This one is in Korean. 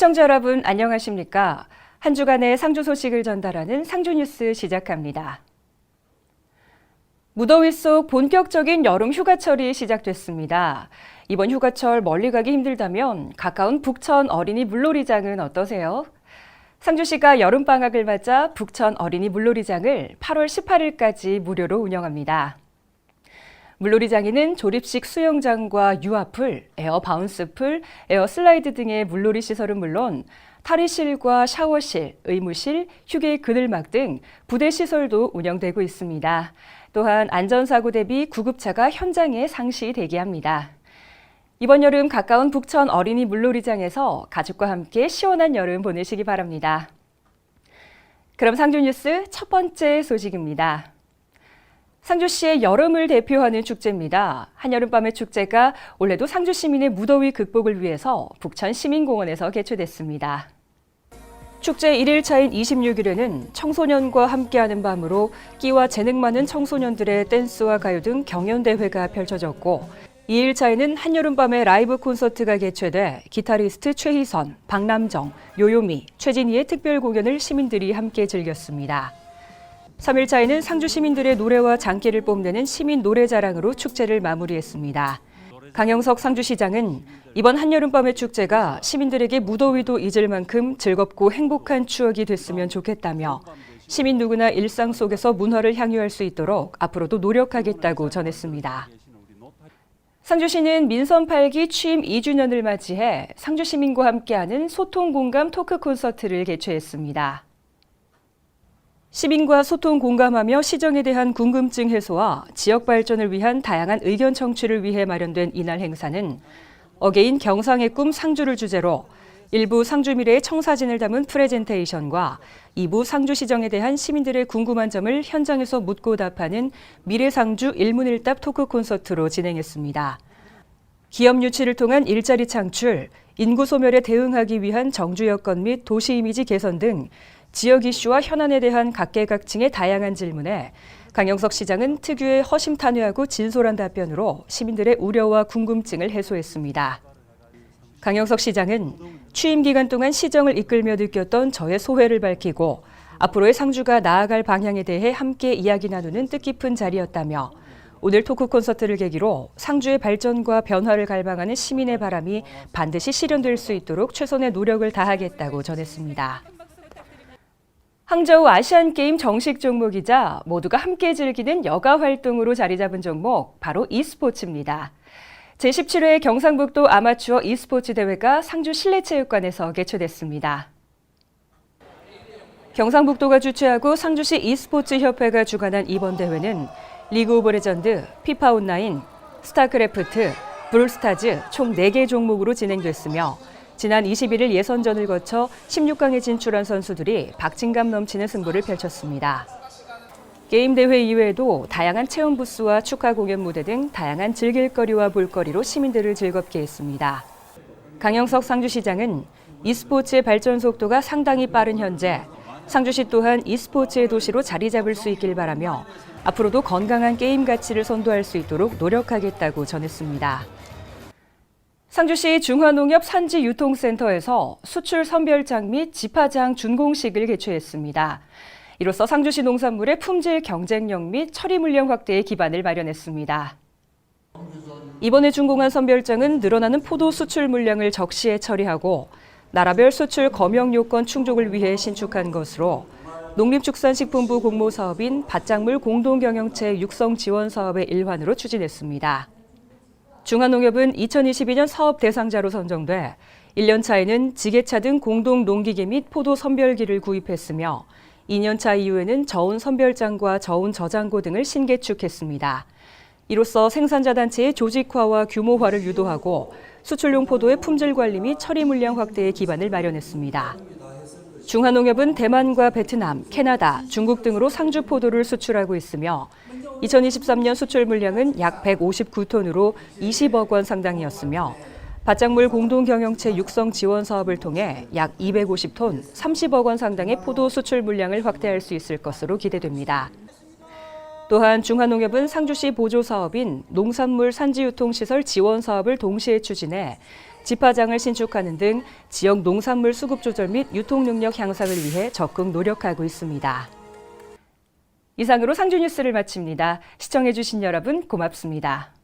시청자 여러분 안녕하십니까? 한 주간의 상주 소식을 전달하는 상주 뉴스 시작합니다. 무더위 속 본격적인 여름 휴가철이 시작됐습니다. 이번 휴가철 멀리 가기 힘들다면 가까운 북천 어린이 물놀이장은 어떠세요? 상주시가 여름방학을 맞아 북천 어린이 물놀이장을 8월 18일까지 무료로 운영합니다. 물놀이 장에는 조립식 수영장과 유아풀, 에어 바운스풀, 에어 슬라이드 등의 물놀이 시설은 물론 탈의실과 샤워실, 의무실, 휴게 그늘막 등 부대 시설도 운영되고 있습니다. 또한 안전사고 대비 구급차가 현장에 상시 대기합니다. 이번 여름 가까운 북천 어린이 물놀이장에서 가족과 함께 시원한 여름 보내시기 바랍니다. 그럼 상주 뉴스 첫 번째 소식입니다. 상주시의 여름을 대표하는 축제입니다. 한여름밤의 축제가 올해도 상주 시민의 무더위 극복을 위해서 북천 시민공원에서 개최됐습니다. 축제 1일차인 26일에는 청소년과 함께하는 밤으로 끼와 재능 많은 청소년들의 댄스와 가요 등 경연대회가 펼쳐졌고 2일차에는 한여름밤의 라이브 콘서트가 개최돼 기타리스트 최희선, 박남정, 요요미, 최진희의 특별 공연을 시민들이 함께 즐겼습니다. 3일차에는 상주 시민들의 노래와 장기를 뽐내는 시민 노래자랑으로 축제를 마무리했습니다. 강영석 상주시장은 이번 한여름밤의 축제가 시민들에게 무더위도 잊을 만큼 즐겁고 행복한 추억이 됐으면 좋겠다며 시민 누구나 일상 속에서 문화를 향유할 수 있도록 앞으로도 노력하겠다고 전했습니다. 상주시는 민선 8기 취임 2주년을 맞이해 상주 시민과 함께하는 소통 공감 토크 콘서트를 개최했습니다. 시민과 소통 공감하며 시정에 대한 궁금증 해소와 지역 발전을 위한 다양한 의견 청취를 위해 마련된 이날 행사는 어게인 경상의 꿈 상주를 주제로 일부 상주 미래의 청사진을 담은 프레젠테이션과 2부 상주 시정에 대한 시민들의 궁금한 점을 현장에서 묻고 답하는 미래 상주 일문일답 토크 콘서트로 진행했습니다. 기업 유치를 통한 일자리 창출, 인구 소멸에 대응하기 위한 정주 여건 및 도시 이미지 개선 등 지역 이슈와 현안에 대한 각계각층의 다양한 질문에 강영석 시장은 특유의 허심탄회하고 진솔한 답변으로 시민들의 우려와 궁금증을 해소했습니다. 강영석 시장은 취임 기간 동안 시정을 이끌며 느꼈던 저의 소회를 밝히고 앞으로의 상주가 나아갈 방향에 대해 함께 이야기 나누는 뜻깊은 자리였다며 오늘 토크 콘서트를 계기로 상주의 발전과 변화를 갈망하는 시민의 바람이 반드시 실현될 수 있도록 최선의 노력을 다하겠다고 전했습니다. 항저우 아시안게임 정식 종목이자 모두가 함께 즐기는 여가 활동으로 자리 잡은 종목 바로 e스포츠입니다. 제17회 경상북도 아마추어 e스포츠 대회가 상주 실내체육관에서 개최됐습니다. 경상북도가 주최하고 상주시 e스포츠 협회가 주관한 이번 대회는 리그 오브 레전드, 피파 온라인, 스타크래프트, 브롤스타즈 총 4개 종목으로 진행됐으며 지난 21일 예선전을 거쳐 16강에 진출한 선수들이 박진감 넘치는 승부를 펼쳤습니다. 게임 대회 이외에도 다양한 체험 부스와 축하 공연 무대 등 다양한 즐길거리와 볼거리로 시민들을 즐겁게 했습니다. 강영석 상주시장은 e스포츠의 발전 속도가 상당히 빠른 현재 상주시 또한 e스포츠의 도시로 자리 잡을 수 있길 바라며 앞으로도 건강한 게임 가치를 선도할 수 있도록 노력하겠다고 전했습니다. 상주시 중화농협 산지 유통센터에서 수출 선별장 및 집화장 준공식을 개최했습니다. 이로써 상주시 농산물의 품질 경쟁력 및 처리 물량 확대에 기반을 마련했습니다. 이번에 준공한 선별장은 늘어나는 포도 수출 물량을 적시에 처리하고 나라별 수출 검역 요건 충족을 위해 신축한 것으로 농림축산식품부 공모 사업인 밭작물 공동경영체 육성 지원 사업의 일환으로 추진했습니다. 중화농협은 2022년 사업 대상자로 선정돼 1년 차에는 지게차 등 공동 농기계 및 포도 선별기를 구입했으며 2년 차 이후에는 저온 선별장과 저온 저장고 등을 신개축했습니다. 이로써 생산자 단체의 조직화와 규모화를 유도하고 수출용 포도의 품질 관리 및 처리 물량 확대에 기반을 마련했습니다. 중화농협은 대만과 베트남, 캐나다, 중국 등으로 상주 포도를 수출하고 있으며 2023년 수출 물량은 약 159톤으로 20억 원 상당이었으며 밭작물 공동경영체 육성 지원 사업을 통해 약 250톤, 30억 원 상당의 포도 수출 물량을 확대할 수 있을 것으로 기대됩니다. 또한 중화농협은 상주시 보조 사업인 농산물 산지유통시설 지원 사업을 동시에 추진해 집화장을 신축하는 등 지역 농산물 수급 조절 및 유통 능력 향상을 위해 적극 노력하고 있습니다. 이상으로 상주 뉴스를 마칩니다. 시청해주신 여러분 고맙습니다.